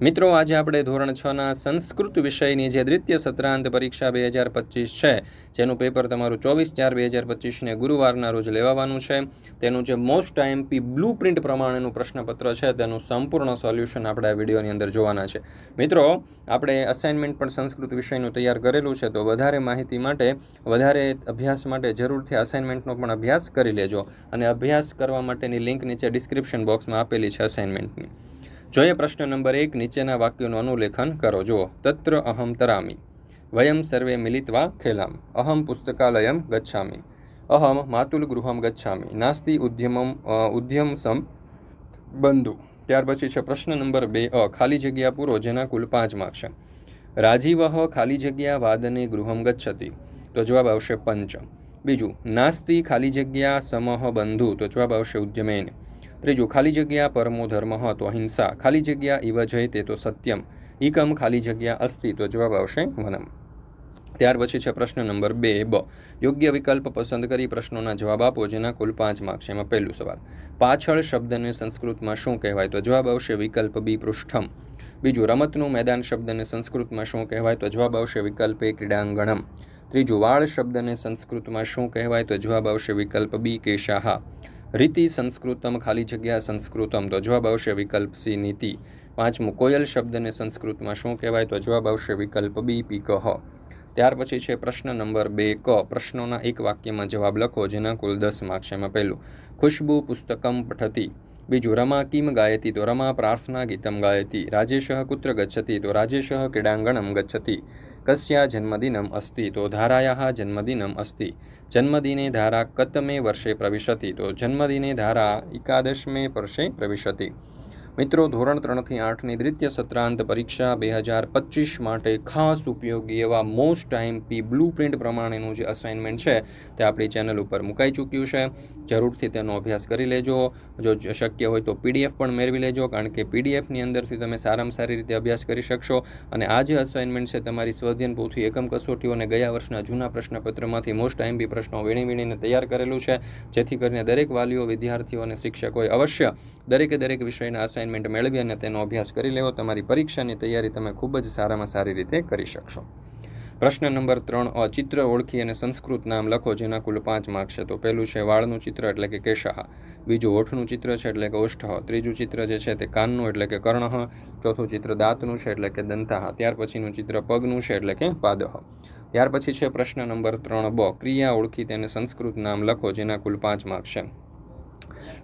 મિત્રો, આજે આપણે ધોરણ છના સંસ્કૃત વિષયની જે દ્વિતીય સત્રાંત પરીક્ષા બે હજાર પચીસ છે, જેનું પેપર તમારું ચોવીસ ચાર બે હજાર પચીસને ગુરુવારના રોજ લેવાવાનું છે. તેનું જે મોસ્ટ આઈએમપી બ્લુ પ્રિન્ટ પ્રમાણેનું પ્રશ્નપત્ર છે, તેનું સંપૂર્ણ સોલ્યુશન આપણે આ વિડીયોની અંદર જોવાના છે. મિત્રો, આપણે અસાઇનમેન્ટ પણ સંસ્કૃત વિષયનું તૈયાર કરેલું છે, તો વધારે માહિતી માટે, વધારે અભ્યાસ માટે જરૂરથી અસાઇનમેન્ટનો પણ અભ્યાસ કરી લેજો. અને અભ્યાસ કરવા માટેની લિંક નીચે ડિસ્ક્રિપ્શન બોક્સમાં આપેલી છે અસાઇનમેન્ટની જોઈએ પ્રશ્ન નંબર એક, નીચેના વાક્યોનું અનુલેખન કરો. જુઓ. તત્ર અહમ તરામી. વયમ સર્વે મિલિત્વા ખેલામ. અહમ પુસ્તકાલયમ ગચ્છામી. અહમ માતુલ ગૃહમ ગચ્છામી. નાસ્તિ ઉદ્યમમ ઉદ્યમ સમ બંધુ. ત્યાર પછી છે પ્રશ્ન નંબર બે, અ, ખાલી જગ્યા પૂરો, જેના કુલ પાંચ માર્ક છે. રાજીવહ ખાલી જગ્યા વાદને ગૃહમ ગચ્છતી. તો જવાબ આવશે પંચ. બીજું, નાસ્તિ ખાલી જગ્યા સમહ બંધુ. તો જવાબ આવશે ઉદ્યમેન. ત્રીજું, ખાલી જગ્યા પરમો ધર્મ તો અહિંસા. ખાલી જગ્યા ઇવ જયતે તો સત્યમ. એકમ ખાલી જગ્યા અસ્તિ. તો જવાબ આવશે વનમ. ત્યાર પછી છે પ્રશ્ન નંબર બે, બ. યોગ્ય વિકલ્પ પસંદ કરી પ્રશ્નોના જવાબ આપો, જેના કુલ પાંચ માર્ક છે. એમાં પહેલું સવાલ, પાછળ શબ્દને સંસ્કૃતમાં શું કહેવાય? તો જવાબ આવશે વિકલ્પ બી, પૃષ્ઠમ. બીજું, રમતનું મેદાન શબ્દને સંસ્કૃતમાં શું કહેવાય? તો જવાબ આવશે વિકલ્પ એ, ક્રીડાંગણમ. ત્રીજું, વાળ શબ્દને સંસ્કૃતમાં શું કહેવાય? તો જવાબ આવશે વિકલ્પ બી, કેશાહા. રીતિ સંસ્કૃતમ, ખાલી જગ્યા સંસ્કૃતમ. તો જવાબ આવશે વિકલ્પ સી, નીતિ. પાંચમું, કોયલ શબ્દને સંસ્કૃતમાં શું કહેવાય? તો જવાબ આવશે વિકલ્પ બી પીકહ ત્યાર પછી છે પ્રશ્ન નંબર બે, ક. પ્રશ્નોના એક વાક્યમાં જવાબ લખો, જેના કુલ દસ માર્ક્સ એમાં પહેલું. ખુશ્બુ પુસ્તકમ પઠતી. બીજું રમા કિમ ગાયતી તો રમા પ્રાર્થના ગીતમ ગાયતી, રાજેશ કુત્ર ગચ્છતિ તો રાજેશ ક્રીડાંગણમ ગચ્છતિ, કસ્યા જન્મદિનમ અસ્તિ તો ધારાયા જન્મદિનમ અસ્તિ, જન્મદિને ધારા કતમે વર્ષે પ્રવિશતિ તો જન્મદિને ધારા એકાદશમે વર્ષે પ્રવિશતિ. મિત્રો, ધોરણ ત્રણથી આઠની દ્વિતીય સત્રાંત પરીક્ષા બે હજાર પચીસ માટે ખાસ ઉપયોગી એવા મોસ્ટ આઈએમપી બ્લુ પ્રિન્ટ પ્રમાણેનું જે અસાઇનમેન્ટ છે, તે આપણી ચેનલ ઉપર મુકાઈ ચૂક્યું છે. જરૂરથી તેનો અભ્યાસ કરી લેજો. જો શક્ય હોય તો પીડીએફ પણ મેળવી લેજો, કારણ કે પીડીએફની અંદરથી તમે સારામાં સારી રીતે અભ્યાસ કરી શકશો. અને આ જે અસાઇનમેન્ટ છે, તમારી સ્વધ્યન પોથી એકમ કસોટીઓ અને ગયા વર્ષના જૂના પ્રશ્નપત્રમાંથી મોસ્ટ આઈએમપી પ્રશ્નો વીણી વીણીને તૈયાર કરેલું છે. જેથી કરીને દરેક વાલીઓ, વિદ્યાર્થીઓ અને શિક્ષકોએ અવશ્ય દરેકે દરેક વિષયના અસાઇનમેન્ટ મેળવી અને તેનો અભ્યાસ કરી લેવો. તમારી પરીક્ષાની તૈયારી તમે ખૂબ જ સારામાં સારી રીતે કરી શકશો. પ્રશ્ન નંબર ત્રણ, અ, ચિત્ર ઓળખી અને સંસ્કૃત નામ લખો, જેના કુલ પાંચ માર્ક છે. તો પહેલું છે વાળનું ચિત્ર, એટલે કે કેશાહ. બીજું ઓઠનું ચિત્ર છે, એટલે કે ઓષ્ઠ ત્રીજું ચિત્ર જે છે તે કાનનું, એટલે કે કર્ણહ. ચોથું ચિત્ર દાંતનું છે, એટલે કે દંતાહ. ત્યાર પછીનું ચિત્ર પગનું છે, એટલે કે પાદહ. ત્યાર પછી છે પ્રશ્ન નંબર ત્રણ, બ, ક્રિયા ઓળખી તેને સંસ્કૃત નામ લખો, જેના કુલ પાંચ માર્ક છે.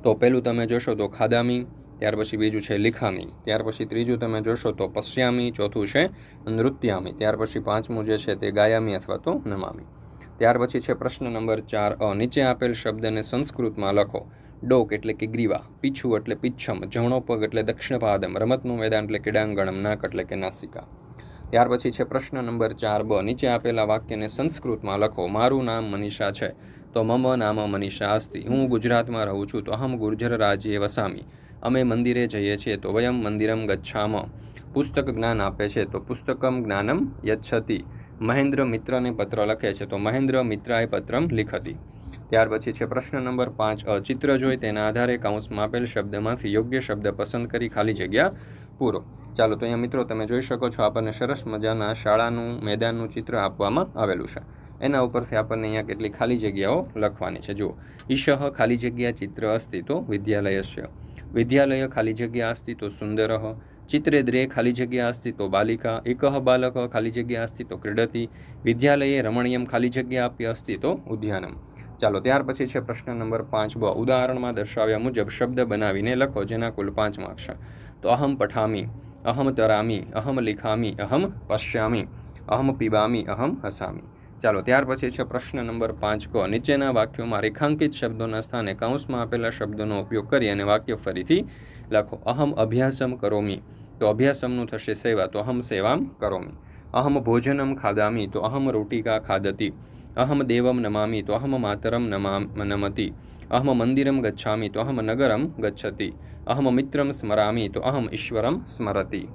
તો પહેલું તમે જોશો તો ખાદામી ત્યાર પછી બીજું છે લિખામી. ત્યાર પછી ત્રીજું તમે જોશો તો પશ્યામી, ચોથું છે નૃત્યામી. ત્યાર પછી પાંચમું જે છે તે ગાયામી અથવા તો નમામી. ત્યાર પછી છે પ્રશ્ન નંબર ચાર અ. નીચે આપેલ શબ્દને સંસ્કૃતમાં લખો. ડોક એટલે કે ગ્રીવા, પીછું એટલે પિચ્છમ, જમણો પગ એટલે દક્ષિણ પાદમ, રમતનું મેદાન એટલે ક્રીડાંગણમ નાક એટલે કે નાસિકા. ત્યાર પછી છે પ્રશ્ન નંબર ચાર બ. નીચે આપેલા વાક્યને સંસ્કૃતમાં લખો. મારું નામ મનીષા છે. તો મમ નામ મનીષા અસ્તિ. હું ગુજરાતમાં રહું છું. તો અહમ ગુર્જર રાજ્યે વસામી. અમે મંદિરે જઈએ છીએ તો વયમ મંદિરમ ગચ્છામ. પુસ્તક જ્ઞાન આપે છે તો પુસ્તકમ જ્ઞાનમ યચ્છતિ. મહેન્દ્ર મિત્રને પત્ર લખે છે તો મહેન્દ્ર મિત્રાએ પત્રમ લિખતી. ત્યાર પછી છે પ્રશ્ન નંબર પાંચ. ચિત્ર જોઈ તેના આધારે કાઉન્સમાં આપેલ શબ્દમાંથી યોગ્ય શબ્દ પસંદ કરી ખાલી જગ્યા પૂરો. ચાલો તો અહીંયા મિત્રો તમે જોઈ શકો છો આપણને સરસ મજાના શાળાનું મેદાનનું ચિત્ર આપવામાં આવેલું છે. એના ઉપરથી આપણને અહીંયા કેટલી ખાલી જગ્યાઓ લખવાની છે. જુઓ. ઈશહ ખાલી જગ્યા ચિત્ર અસ્તિત્વ તો વિદ્યાલયસ્ય વિદ્યાલય ખાલી જગ્યા અસ્તિ તો સુંદરઃ ચિત્રેદ્રે ખાલી જગ્યા અસ્તિ તો બાલિકા એકહ બાલક, ખાલી જગ્યા અસ્તિ તો ક્રીડતી. વિદ્યાલયે રમણીયમ ખાલી જગ્યા આપી અસ્તિ તો ઉદ્યાનમ. ચાલો, ત્યાર પછી છે પ્રશ્ન નંબર પાંચ બ. ઉદાહરણમાં દર્શાવ્યા મુજબ શબ્દ બનાવીને લખો જેના કુલ પાંચ માર્ક્સ તો અહમ પઠામી, અહમ તરામી, અહમ લિખામી, અહમ પશ્યામી, અહમ પીબામી, અહમ હસામી. ચાલો, ત્યાર પછી છે પ્રશ્ન નંબર પાંચ. કો નીચેના વાક્યોમાં રેખાંકિત શબ્દોના સ્થાને કૌંસમાં આપેલા શબ્દોનો ઉપયોગ કરી અને વાક્ય ફરીથી લખો, અહમ અભ્યાસમ કરોમી. તો અભ્યાસમનું થશે સેવા, તો અહમ સેવામ કરોમી. અહમ ભોજનમ ખાદામી, તો અહમ રોટિકા ખાદતી અહમ દેવમ નમામી, તો અહમ માતરમ નમા નમતી. અહમ મંદિરમ ગચ્છામી, તો અહમ નગરમ ગચ્છતી. અહમ મિત્રમ સ્મરામી, તો અહમ ઈશ્વરમ સ્મરતી.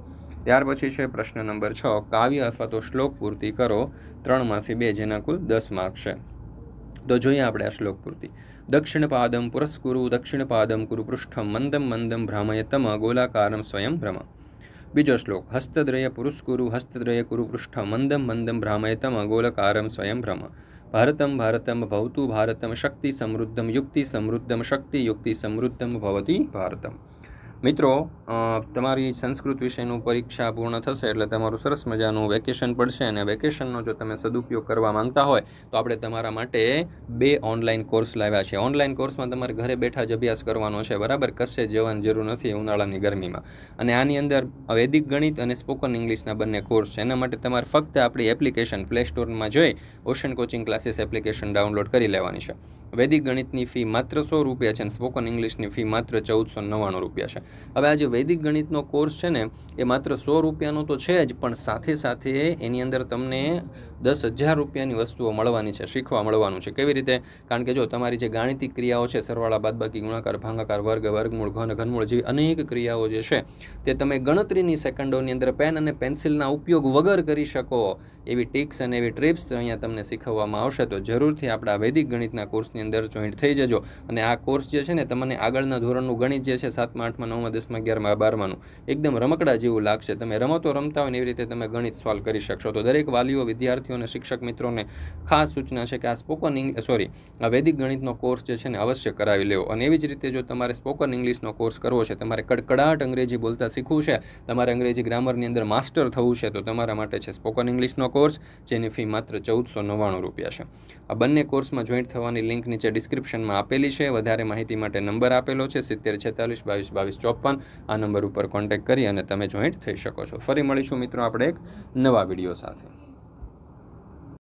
ત્યાર પછી છે પ્રશ્ન નંબર છ, કાવ્ય અથવા તો શ્લોક પૂર્તિ કરો. ત્રણમાંથી બે જેના કુલ દસ માર્ક છે. તો જોઈએ આપણે આ શ્લોક પૂર્તિ. દક્ષિણપાદમ પુરસ્કુરુ દક્ષિણપાદમ કુરુ પૃષ્ઠમ, મંદમ મંદમ ભ્રામયતમ ગોલાકારમ સ્વયં ભ્રમ. બીજો શ્લોક, હસ્તદ્રય પુરુષકુરુ હસ્તદ્રય કુરુ પૃષ્ઠ મંદમ મંદમ ભ્રામયતમ ગોલકારમ સ્વયં ભ્રમ. ભારતમ ભારતમ ભવતુ ભારતમ શક્તિ સમૃદ્ધમ યુક્તિ સમૃદ્ધમ શક્તિ યુક્તિ સમૃદ્ધમ ભવતી ભારતમ. મિત્રો તમારી સંસ્કૃત વિષયનું પરીક્ષા પૂર્ણ થશે એટલે તમારું સરસ મજાનું વેકેશન પડશે અને વેકેશનનો જો તમે સદુપયોગ કરવા માંગતા હોય, તો આપણે તમારા માટે બે ઓનલાઈન કોર્સ લાવ્યા છે. ઓનલાઈન કોર્સમાં તમારે ઘરે બેઠા જ અભ્યાસ કરવાનો છે. બરાબર? કશે જવાની જરૂર નથી ઉનાળાની ગરમીમાં. અને આની અંદર વૈદિક ગણિત અને સ્પોકન ઇંગ્લિશના બંને કોર્સ છે. એના માટે તમારે ફક્ત આપણી એપ્લિકેશન પ્લે સ્ટોરમાં જઈ Ocean Coaching Classes application download કરી લેવાની છે. વૈદિક ગણિતની ફી માત્ર સો રૂપિયા છે અને સ્પોકન ઇંગ્લિશની ફી માત્ર ચૌદસો નવ્વાણું રૂપિયા છે. હવે આ જે વૈદિક ગણિતનો કોર્સ છે ને, એ માત્ર સો રૂપિયાનો તો છે જ, પણ સાથે સાથે એની અંદર તમને દસ હજાર રૂપિયાની વસ્તુઓ મળવાની છે, શીખવા મળવાનું છે. કેવી રીતે? કારણ કે જો તમારી જે ગાણિતિક ક્રિયાઓ છે, સરવાળા, બાદબાકી, ગુણાકાર, ભાંગાકાર, વર્ગ, વર્ગમૂળ, ઘન, ઘનમૂળ જેવી અનેક ક્રિયાઓ જે છે, તે તમે ગણતરીની સેકન્ડોની અંદર પેન અને પેન્સિલના ઉપયોગ વગર કરી શકો. એવી ટિક્સ અને એવી ટ્રિપ્સ અહીંયા તમને શીખવવામાં આવશે. તો જરૂરથી આપણા વૈદિક ગણિતના કોર્સની અંદર જોઈન્ટ થઈ જજો. અને આ કોર્સ જે છે ને, તમને આગળના ધોરણનું ગણિત જે છે, સાતમા, આઠમા, નવમા, દસમા, અગિયારમાં બારમાનું, એકદમ રમકડા જેવું લાગશે. તમે રમતો રમતા હોય ને એવી રીતે તમે ગણિત સોલ્વ કરી શકશો. તો દરેક વાલીઓ, વિદ્યાર્થીઓ અને શિક્ષક મિત્રોને ખાસ સૂચના છે કે આ સ્પોકન ઇંગ્લિશ સોરી આ વૈદિક ગણિતનો કોર્સ જે છે ને, અવશ્ય કરાવી લેવો. અને એવી જ રીતે જો તમારે સ્પોકન ઇંગ્લિશનો કોર્સ કરવો છે, તમારે કડકડાટ અંગ્રેજી બોલતા શીખવું છે, તમારે અંગ્રેજી ગ્રામરની અંદર માસ્ટર થવું છે, તો તમારા માટે છે સ્પોકન ઇંગ્લિશનો કોર્સ જેની ફી માત્ર ચૌદસો નવ્વાણું રૂપિયા છે. આ બંને કોર્સમાં જોઈન્ટ થવાની નીચે ડિસ્ક્રિપ્શનમાં આપેલી છે. વધારે માહિતી માટે નંબર આપેલો છે સિત્તેર છેતાલીસ બાવીસ બાવીસ ચોપન. આ નંબર ઉપર કોન્ટેક્ટ કરી અને તમે જોઈન્ટ થઈ શકો છો. ફરી મળીશું મિત્રો આપણે એક નવા વીડિયો સાથે.